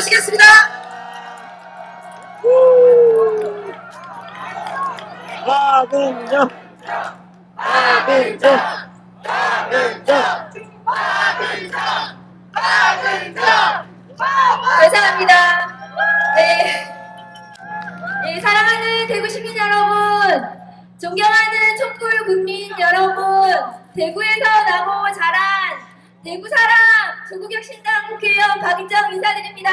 모시겠습니다. 박은정 박은정 박은정 감사합니다. 네. 네, 사랑하는 대구 시민 여러분, 존경하는 촛불 국민 여러분, 대구에서 나고 자란 대구 사랑 조국혁신당 국회의원 박인정 인사드립니다.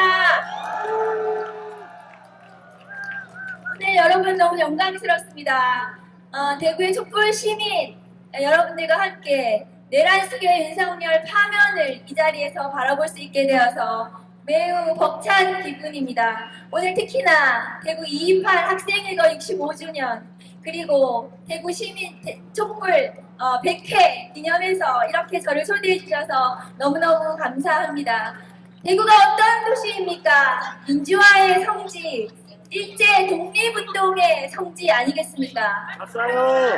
오늘 여러분 너무 영광스럽습니다. 어, 대구의 촛불 시민 어, 여러분들과 함께 내란 속의 윤석열 파면을 이 자리에서 바라볼 수 있게 되어서 매우 벅찬 기분입니다. 오늘 특히나 대구 228 학생일거 65주년 그리고 대구 시민 대- 촛불 어, 100회 기념해서 이렇게 저를 초대해 주셔서 너무너무 감사합니다. 대구가 어떤 도시입니까? 민주화의 성지, 일제 독립운동의 성지 아니겠습니까? 봤어요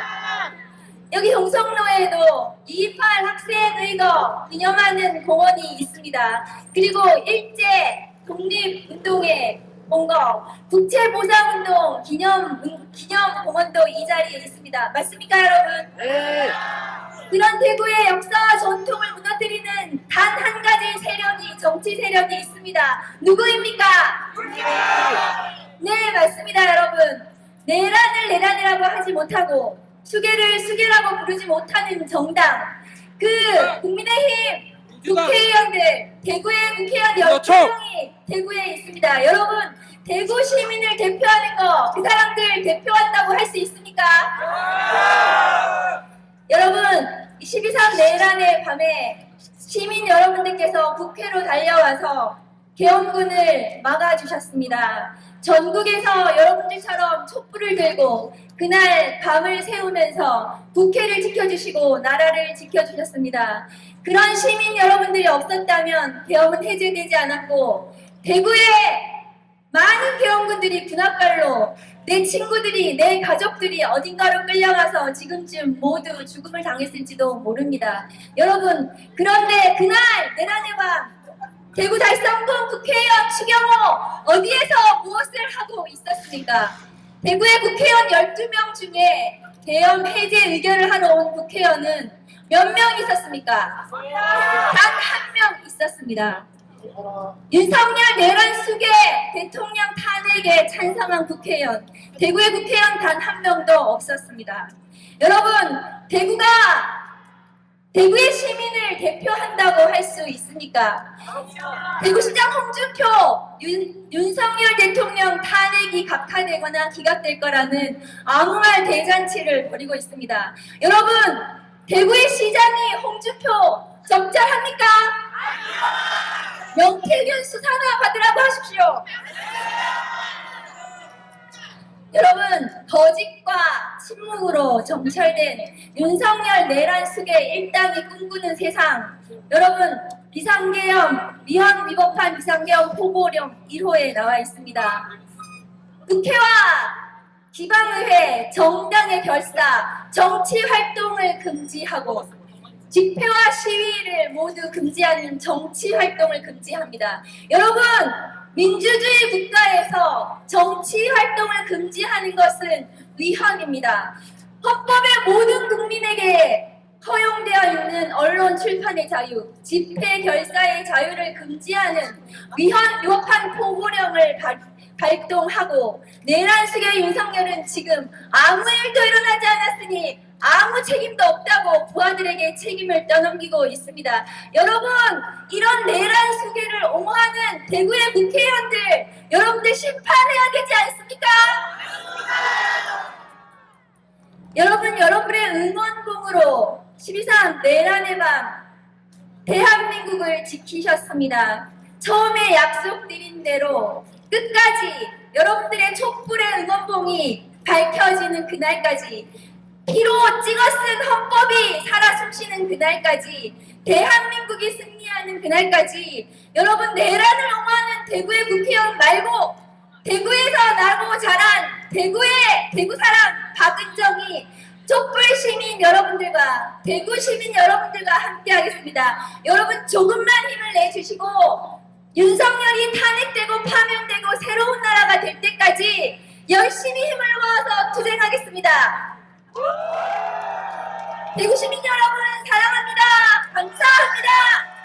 여기 동성로에도 228 학생의거 기념하는 공원이 있습니다. 그리고 일제 독립운동의 공거, 국채 보상 운동 기념, 기념 공원도 이 자리에 있습니다. 맞습니까, 여러분? 네 그런 대구의 역사와 전통을 무너뜨리는 단 한 가지 세력이, 정치 세력이 있습니다. 누구입니까? 네, 맞습니다, 여러분. 내란을 내란이라고 하지 못하고 수계를 수계라고 부르지 못하는 정당. 그 국민의힘 국회의원들, 대구의 국회의원 그렇죠. 12명이 대구에 있습니다. 여러분, 대구 시민을 대표하는 거 그 사람들 대표한다고 할 수 있습니까? 여러분, 12.3 내란의 밤에 시민 여러분들께서 국회로 달려와서 계엄군을 막아주셨습니다. 전국에서 여러분들처럼 촛불을 들고 그날 밤을 새우면서 국회를 지켜주시고 나라를 지켜주셨습니다. 그런 시민 여러분들이 없었다면 계엄은 해제되지 않았고 대구에 많은 계엄군들이 군합발로 내 친구들이 내 가족들이 어딘가로 끌려가서 지금쯤 모두 죽음을 당했을지도 모릅니다. 여러분 그런데 그날 내란의 밤 대구 달성군 국회의원 추경호 어디에서 무엇을 하고 있었습니까? 대구의 국회의원 12명 중에 계엄 해제 의결을 하러 온 국회의원은 몇 명 있었습니까? 단 한 명 있었습니다. 윤석열 내란 수계 대통령 탄핵에 찬성한 국회의원 대구의 국회의원 단 한 명도 없었습니다. 여러분 대구가 대구의 시민을 대표한다고 할 수 있습니까? 대구시장 홍준표 윤, 윤석열 대통령 탄핵이 각하되거나 기각될 거라는 아무 말 대잔치를 벌이고 있습니다. 여러분 대구의 시장이 홍준표 적절합니까? 명태균 수 사나 받으라고 하십시오. 여러분 거짓과 침묵으로 정찰된 윤석열 내란 속에 일당이 꿈꾸는 세상 여러분 비상계엄 위헌 위법한 비상계엄 포고령 1호에 나와 있습니다 국회와 지방의회 정당의 결사 정치 활동을 금지하고 집회와 시위를 모두 금지하는 정치 활동을 금지합니다. 여러분, 민주주의 국가에서 정치 활동을 금지하는 것은 위헌입니다. 헌법에 모든 국민에게 허용되어 있는 언론 출판의 자유, 집회 결사의 자유를 금지하는 위헌 위법한 포고령을 발, 발동하고 내란 속의 윤석열은 지금 아무 일도 일어나지 않았으니 아무 책임도 없다고 부하들에게 책임을 떠넘기고 있습니다. 여러분, 이런 내란 수계를 옹호하는 대구의 국회의원들, 여러분들 심판해야 되지 않습니까? 여러분, 여러분의 응원봉으로 12.3 내란의 밤 대한민국을 지키셨습니다. 처음에 약속드린 대로 끝까지 여러분들의 촛불의 응원봉이 밝혀지는 그날까지 피로 찍어 쓴 헌법이 살아 숨쉬는 그날까지 대한민국이 승리하는 그날까지 여러분 내란을 옹호하는 대구의 국회의원 말고 대구에서 나고 자란 대구의 대구 사람 박은정이 촛불 시민 여러분들과 대구 시민 여러분들과 함께 하겠습니다. 여러분 조금만 힘을 내주시고 윤석열이 탄핵되고 파면되고 새로운 나라가 될 때까지 열심히 힘을 모아서 투쟁하겠습니다. 대구 시민 여러분 사랑합니다. 감사합니다.